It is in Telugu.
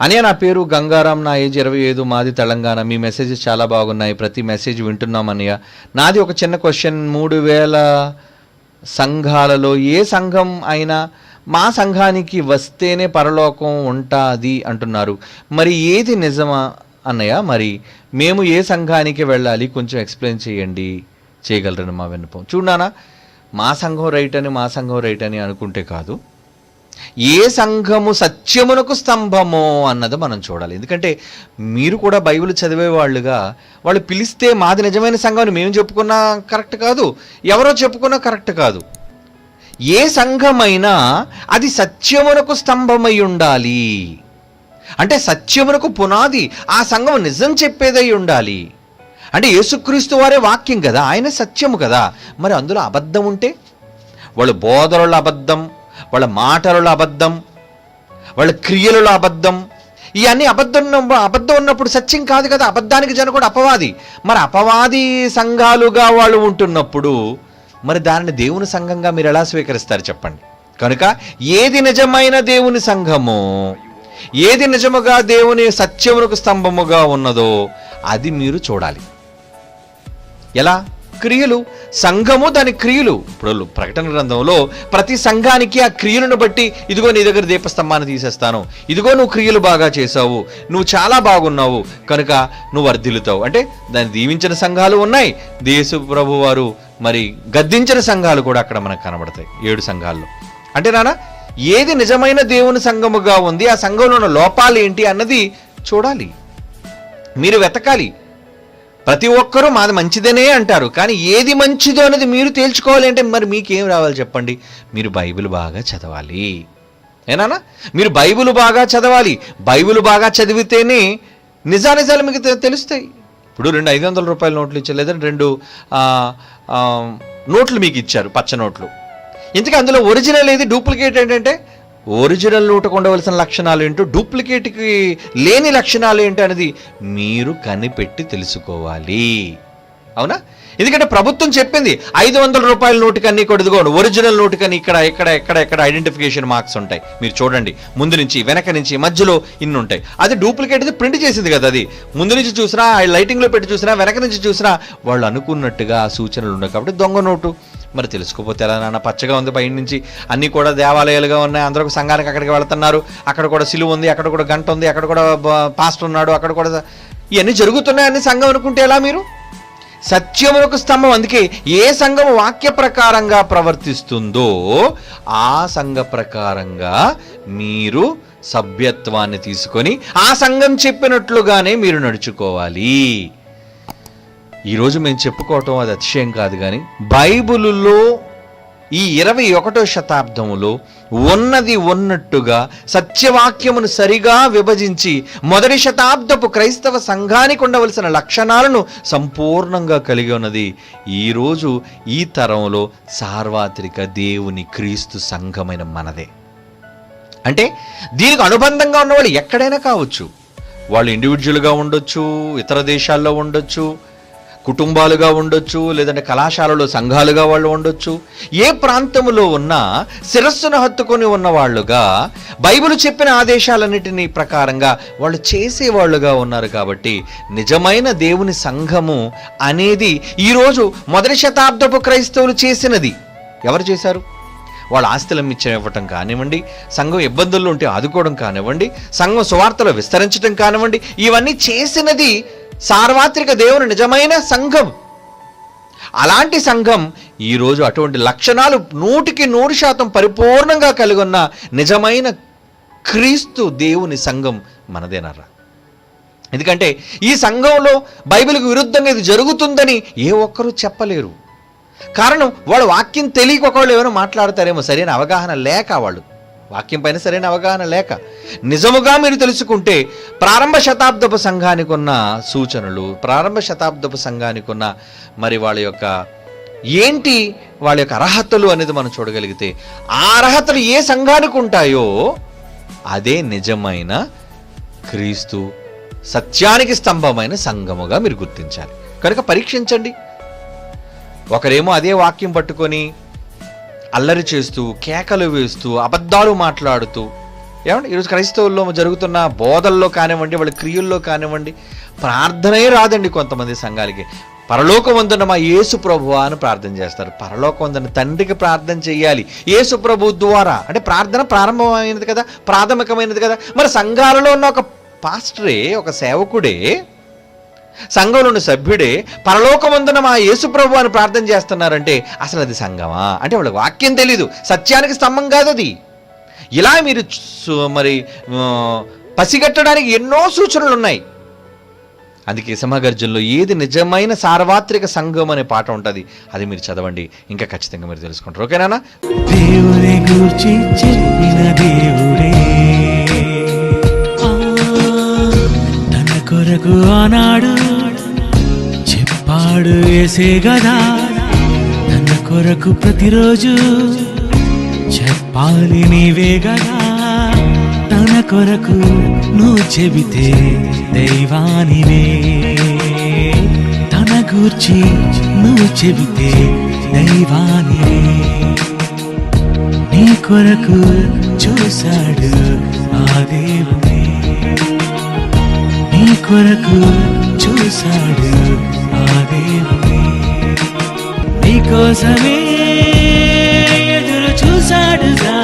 అనే నా పేరు గంగారాం నా ఏజ్ ఇరవై ఐదు మాది తెలంగాణ. మీ మెసేజెస్ చాలా బాగున్నాయి. ప్రతి మెసేజ్ వింటున్నాం అన్నయ్య. నాది ఒక చిన్న క్వశ్చన్ మూడు వేల సంఘాలలో ఏ సంఘం అయినా మా సంఘానికి వస్తేనే పరలోకం ఉంటుంది అంటున్నారు. మరి ఏది నిజమా అన్నయ్య? మరి మేము ఏ సంఘానికి వెళ్ళాలి? కొంచెం ఎక్స్ప్లెయిన్ చేయండి. చేయగలరని మా విన్నపం. చూడానా మా సంఘం రైట్ అని మా సంఘం రైట్ అని అనుకుంటే కాదు. ఏ సంఘము సత్యమునకు స్తంభమో అన్నది మనం చూడాలి. ఎందుకంటే మీరు కూడా బైబిల్ చదివే వాళ్ళుగా వాళ్ళు పిలిస్తే మాది నిజమైన సంఘం మేము చెప్పుకున్నా కరెక్ట్ కాదు. ఎవరో చెప్పుకున్నా కరెక్ట్ కాదు. ఏ సంఘమైనా అది సత్యమునకు స్తంభమై ఉండాలి. అంటే సత్యమునకు పునాది ఆ సంఘం నిజం చెప్పేదై ఉండాలి. అంటే యేసుక్రీస్తు వారే వాక్యం కదా ఆయన సత్యము కదా. మరి అందులో అబద్ధం ఉంటే? వాళ్ళు బోధనలు అబద్ధం వాళ్ళ మాటలలో అబద్ధం వాళ్ళ క్రియలలో అబద్ధం. ఇవన్నీ అబద్ధం అబద్ధం ఉన్నప్పుడు సత్యం కాదు కదా. అబద్ధానికి కూడా అపవాది. మరి అపవాది సంఘాలుగా వాళ్ళు ఉంటున్నప్పుడు మరి దానిని దేవుని సంఘంగా మీరు ఎలా స్వీకరిస్తారు చెప్పండి? కనుక ఏది నిజమైన దేవుని సంఘము ఏది నిజముగా దేవుని సత్యమునకు స్తంభముగా ఉన్నదో అది మీరు చూడాలి. ఎలా? క్రియలు. సంఘము దాని క్రియలు. ఇప్పుడు ప్రకటన గ్రంథంలో ప్రతి సంఘానికి ఆ క్రియలను బట్టి ఇదిగో నీ దగ్గర దీపస్తంభాన్ని తీసేస్తాను. ఇదిగో నువ్వు క్రియలు బాగా చేసావు నువ్వు చాలా బాగున్నావు. కనుక నువ్వు వర్ధిల్లుతావు. అంటే దాన్ని దీవించిన సంఘాలు ఉన్నాయి. దేశ ప్రభు వారు మరి గద్దించిన సంఘాలు కూడా అక్కడ మనకు కనబడతాయి. ఏడు సంఘాల్లో. అంటే నాన్న ఏది నిజమైన దేవుని సంఘముగా ఉంది ఆ సంఘంలో ఉన్న లోపాలు ఏంటి అన్నది చూడాలి. మీరు వెతకాలి. ప్రతి ఒక్కరూ మాది మంచిదనే అంటారు కానీ ఏది మంచిదో అనేది మీరు తేల్చుకోవాలి అంటే మరి మీకేం రావాలి చెప్పండి? మీరు బైబిల్ బాగా చదవాలి. ఏనానా మీరు బైబిల్ బాగా చదవాలి. బైబిల్ బాగా చదివితేనే నిజానిజాలు మీకు తెలుస్తాయి. ఇప్పుడు రెండు ఐదు వందల రూపాయల నోట్లు ఇచ్చారు లేదంటే రెండు నోట్లు మీకు ఇచ్చారు పచ్చ నోట్లు. ఇంతకీ అందులో ఒరిజినల్ ఏది డూప్లికేట్ ఏంటంటే ఒరిజినల్ నోటుకు ఉండవలసిన లక్షణాలు ఏంటో డూప్లికేట్కి లేని లక్షణాలు ఏంటి అనేది మీరు కనిపెట్టి తెలుసుకోవాలి. అవునా? ఎందుకంటే ప్రభుత్వం చెప్పింది ఐదు వందల రూపాయల నోటుకి అన్ని ఒరిజినల్ నోటుకని ఇక్కడ ఇక్కడ ఎక్కడ ఎక్కడ ఐడెంటిఫికేషన్ మార్క్స్ ఉంటాయి. మీరు చూడండి ముందు నుంచి వెనక నుంచి మధ్యలో ఇన్ని ఉంటాయి. అది డూప్లికేట్ ప్రింట్ చేసింది కదా అది. ముందు నుంచి చూసినా ఆ లైటింగ్లో పెట్టి చూసినా వెనక నుంచి చూసినా వాళ్ళు అనుకున్నట్టుగా ఆ సూచనలు ఉన్నాయి కాబట్టి దొంగ నోటు. మరి తెలుసుకోపోతే ఎలా నాన్న? పచ్చగా ఉంది బయట నుంచి. అన్నీ కూడా దేవాలయాలుగా ఉన్నాయి. అందరూ సంఘానికి అక్కడికి వెళ్తున్నారు. అక్కడ కూడా సిలువ ఉంది అక్కడ కూడా గంట ఉంది అక్కడ కూడా పాస్టర్ ఉన్నాడు అక్కడ కూడా ఇవన్నీ జరుగుతున్నాయని సంఘం అనుకుంటే ఎలా మీరు? సత్యమునకు స్తంభం. అందుకే ఏ సంఘం వాక్య ప్రకారంగా ప్రవర్తిస్తుందో ఆ సంఘ ప్రకారంగా మీరు సభ్యత్వాన్ని తీసుకొని ఆ సంఘం చెప్పినట్లుగానే మీరు నడుచుకోవాలి. ఈరోజు మేము చెప్పుకోవటం అది అతిశయం కాదు కానీ బైబిలులో ఈ ఇరవై ఒకటో శతాబ్దములో ఉన్నది ఉన్నట్టుగా సత్యవాక్యమును సరిగా విభజించి మొదటి శతాబ్దపు క్రైస్తవ సంఘానికి ఉండవలసిన లక్షణాలను సంపూర్ణంగా కలిగి ఉన్నది. ఈరోజు ఈ తరంలో సార్వత్రిక దేవుని క్రీస్తు సంఘమైన మనదే. అంటే దీనికి అనుబంధంగా ఉన్నవాళ్ళు ఎక్కడైనా కావచ్చు. వాళ్ళు ఇండివిజువల్గా ఉండొచ్చు ఇతర దేశాల్లో ఉండొచ్చు కుటుంబాలుగా ఉండొచ్చు లేదంటే కళాశాలలో సంఘాలుగా వాళ్ళు ఉండొచ్చు. ఏ ప్రాంతంలో ఉన్నా శిరస్సును హత్తుకొని ఉన్న వాళ్ళుగా బైబిల్ చెప్పిన ఆదేశాలన్నిటినీ ప్రకారంగా వాళ్ళు చేసేవాళ్ళుగా ఉన్నారు కాబట్టి నిజమైన దేవుని సంఘము అనేది ఈరోజు మొదటి శతాబ్దపు క్రైస్తవులు చేసినది. ఎవరు చేశారు? వాళ్ళ ఆస్తులం ఇవ్వటం కానివ్వండి సంఘం ఇబ్బందుల్లో ఉంటే ఆదుకోవడం కానివ్వండి సంఘం సువార్తలు విస్తరించడం కానివ్వండి ఇవన్నీ చేసినది సార్వత్రిక దేవుని నిజమైన సంఘం. అలాంటి సంఘం ఈరోజు అటువంటి లక్షణాలు నూటికి నూరు శాతం పరిపూర్ణంగా కలిగి ఉన్న నిజమైన క్రీస్తు దేవుని సంఘం మనదేనరా? ఎందుకంటే ఈ సంఘంలో బైబిల్కి విరుద్ధంగా ఇది జరుగుతుందని ఏ ఒక్కరూ చెప్పలేరు. కారణం వాళ్ళు వాక్యం తెలియక ఒకళ్ళు ఏమైనా మాట్లాడతారేమో సరైన అవగాహన లేక వాళ్ళు. వాక్యం పైన సరైన అవగాహన లేక నిజముగా మీరు తెలుసుకుంటే ప్రారంభ శతాబ్దపు సంఘానికి ఉన్న సూచనలు ప్రారంభ శతాబ్దపు సంఘానికి ఉన్న మరి వాళ్ళ యొక్క ఏంటి వాళ్ళ యొక్క అర్హతలు అనేది మనం చూడగలిగితే ఆ అర్హతలు ఏ సంఘానికి ఉంటాయో అదే నిజమైన క్రీస్తు సత్యానికి స్తంభమైన సంఘముగా మీరు గుర్తించాలి. కనుక పరీక్షించండి. ఒకరేమో అదే వాక్యం పట్టుకొని అల్లరి చేస్తూ కేకలు వేస్తూ అబద్ధాలు మాట్లాడుతూ. ఏమండి? ఈరోజు క్రైస్తవుల్లో జరుగుతున్న బోధల్లో కానివ్వండి వాళ్ళ క్రియల్లో కానివ్వండి ప్రార్థనే రాదండి కొంతమంది సంఘాలకి. పరలోకవంతున మా యేసు ప్రభు అని ప్రార్థన చేస్తారు. పరలోకమందున తండ్రికి ప్రార్థన చేయాలి. యేసు ప్రభు ద్వారా. అంటే ప్రార్థన ప్రారంభమైనది కదా ప్రాథమికమైనది కదా. మరి సంఘాలలో ఉన్న ఒక పాస్టరే ఒక సేవకుడే సంఘంలోని సభ్యుడే పరలోకమందున మా యేసుప్రభు అని ప్రార్థన చేస్తున్నారంటే అసలు అది సంఘమా? అంటే వాళ్ళకి వాక్యం తెలీదు. సత్యానికి స్తంభం కాదు అది. ఇలా మీరు మరి పసిగట్టడానికి ఎన్నో సూచనలు ఉన్నాయి అందుకే సమగర్జంలో ఏది నిజమైన సార్వత్రిక సంఘం అనే పాట ఉంటుంది అది మీరు చదవండి. ఇంకా ఖచ్చితంగా మీరు తెలుసుకుంటారు. ఓకేనా దేవుని చెప్పిన దేవుడే. తన కొరకు ఆనాడు చెప్పాడు వేసే గదా తన కొరకు ప్రతిరోజు చెప్పాలి నీవే గదా. తన కొరకు నువ్వు చెబితే దైవానివే. తన గూర్చి నువ్వు చెబితే దైవానివే. నీ కొరకు చూశాడు ఆ దేవుడే. నీ కొరకు చూశాడు ఆ దేవుడే ఎదురు చూశాడుగా.